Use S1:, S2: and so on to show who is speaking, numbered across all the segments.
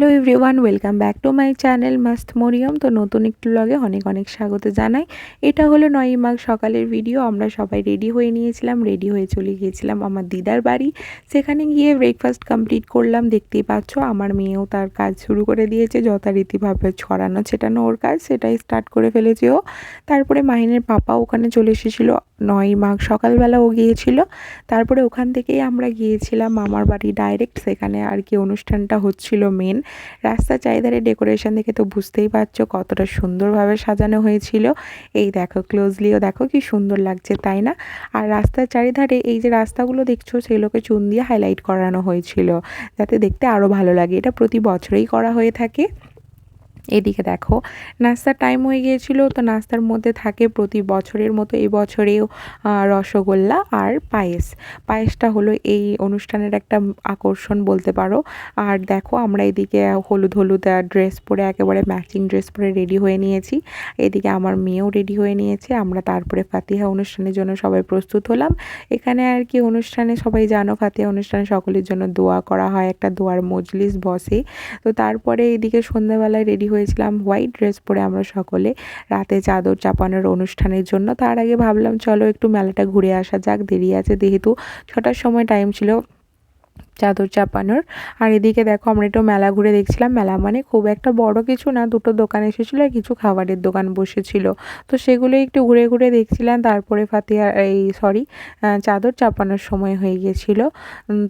S1: Hello everyone welcome back to my channel মাস্ত Mariyam তো নতুন একটু ব্লগে অনেক অনেক স্বাগত জানাই। এটা হলো নয় মাঘ সকালের ভিডিও আমরা সবাই রেডি হয়ে নিয়েছিলাম রেডি হয়ে চলে গিয়েছিলাম আমার দিদার বাড়ি। সেখানে গিয়ে ব্রেকফাস্ট কমপ্লিট করলাম, দেখতেই পাচ্ছ আমার মেয়েও তার কাজ শুরু করে দিয়েছে, যথারীতিভাবে ছড়ানো ছেটানো ওর কাজ, সেটাই স্টার্ট করে ফেলেছে ও। তারপরে মাহিনের পাপা ওখানে চলে এসেছিল নয় মাঘ সকালবেলা ও গিয়েছিল। তারপরে ওখান থেকেই আমরা গিয়েছিলাম মামার বাড়ি ডাইরেক্ট সেখানে। আর কি অনুষ্ঠানটা হচ্ছিল মেন রাস্তা চারিধারে ডেকোরেশন দেখে তো বুঝতেই পারছ কতটা সুন্দরভাবে সাজানো হয়েছিল। এই দেখো ক্লোজলিও দেখো কি সুন্দর লাগছে, তাই না? আর রাস্তার চারিধারে এই যে রাস্তাগুলো দেখছ সেগুলোকে চুন দিয়ে হাইলাইট করানো হয়েছিল, যাতে দেখতে আরও ভালো লাগে। এটা প্রতি বছরেই করা হয়ে থাকে। এদিকে দেখো, নাস্তার টাইম হয়ে গিয়েছিল, তো নাস্তার মধ্যে থাকে প্রতি বছরের মতো এই বছরেও রসগোল্লা আর পায়েস। পায়েসটা হলো এই অনুষ্ঠানের একটা আকর্ষণ বলতে পারো। আর দেখো, আমরা এদিকে হলুদ হলুদ ড্রেস পরে একেবারে ম্যাচিং ড্রেস পরে রেডি হয়ে নিয়েছি। এদিকে আমার মেয়েও রেডি হয়ে নিয়েছে। আমরা তারপরে ফাতিহা অনুষ্ঠানের জন্য সবাই প্রস্তুত হলাম। এখানে আর কি অনুষ্ঠানে সবাই জানো, ফাতিহা অনুষ্ঠানে সকলের জন্য দোয়া করা হয়। একটা দোয়ার মজলিস বসে। তো তারপরে এদিকে সন্ধ্যাবেলায় রেডি হয়েছিলাম হোয়াইট ড্রেস পরে আমরা সকলে রাতে চাদর চাপানোর অনুষ্ঠানের জন্য। তার আগে ভাবলাম, চলো একটু মেলাটা ঘুরে আসা যাক, দেরি আছে, যেহেতু ছটার সময় টাইম ছিল। চাদর চাপানোর। আর এদিকে দেখো আমরা একটু মেলা ঘুরে দেখছিলাম। মেলা মানে খুব একটা বড় কিছু না, দুটো দোকান এসেছিল আর কিছু খাবারের দোকান বসেছিল। তো সেগুলো একটু ঘুরে ঘুরে দেখছিলাম। তারপরে ফাতিয়া, এই সরি চাদর চাপানোর সময় হয়ে গিয়েছিল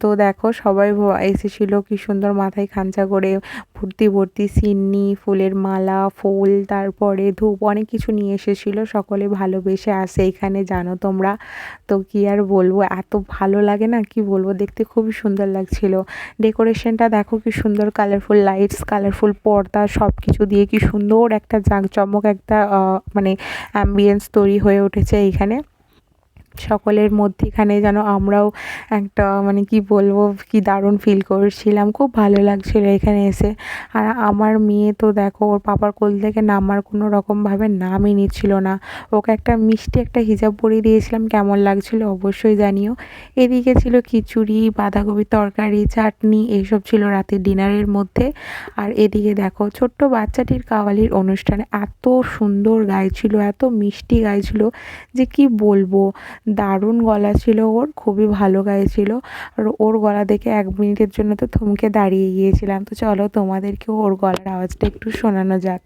S1: তো দেখো সবাই এসেছিল কি সুন্দর মাথায় খাঞ্চা করে, ভর্তি ভর্তি সিন্নি, ফুলের মালা, ফুল, তারপরে ধূপ অনেক কিছু নিয়ে এসেছিল। সকলে ভালোবেসে আসে এখানে, জানো তোমরা। তো কি আর বলব, এত ভালো লাগে না, কি বলব? দেখতে খুবই সুন্দর লাগছিল। ডেকোরেশনটা দেখো কি সুন্দর কালারফুল লাইটস কালারফুল পর্দা সব কিছু দিয়ে কি সুন্দর একটা জাঁকজমক একটা মানে অ্যাম্বিয়েন্স তৈরি হয়ে উঠেছে এইখানে। সকলের মধ্যেখানে যেন আমরাও একটা মানে কি বলব, কি দারুণ ফিল করছিলাম। খুব ভালো লাগছিল এখানে এসে। আর আমার মেয়ে তো দেখো, ওর পাপার কোল থেকে নামার কোনো রকমভাবে নামই নিচ্ছিল না। ওকে একটা মিষ্টি একটা হিজাব পরিয়ে দিয়েছিলাম, কেমন লাগছিল অবশ্যই জানিও। এদিকে ছিল খিচুড়ি, বাঁধাকপির তরকারি, চাটনি এইসব ছিল রাতের ডিনারের মধ্যে। আর এদিকে দেখো, ছোট্ট বাচ্চাটির কাওয়ালির অনুষ্ঠানে এত সুন্দর গাইছিল, এত মিষ্টি গাইছিল যে কি বলব দারুণ গলা ছিল ওর, খুবই ভালো গাইছিল আর ওর গলা দেখে এক মিনিটের জন্য তো থমকে দাঁড়িয়ে গিয়েছিলাম। তো চলো তোমাদেরকেও ওর গলার আওয়াজটা একটু শোনানো যাক।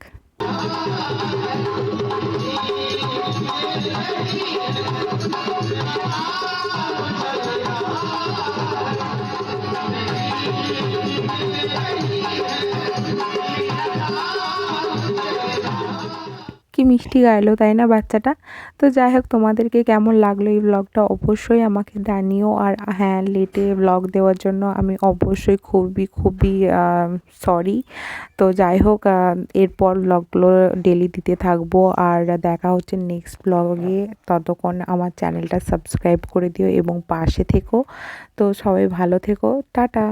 S1: কি মিষ্টি গাইলো, তাই না বাচ্চাটা? তো যাই হোক, তোমাদেরকে কেমন লাগল এই ব্লগটা অবশ্যই আমাকে জানিও। আর হ্যাঁ লেটে ব্লগ দেওয়ার জন্য আমি অবশ্যই খুবই খুবই সরি তো যাই হোক এরপর ব্লগগুলো ডেলি দিতে থাকব। আর দেখা হচ্ছে নেক্সট ব্লগে ততক্ষণ আমার চ্যানেলটা সাবস্ক্রাইব করে দিও এবং পাশে থেকো। তো সবাই ভালো থেকো। টাটা!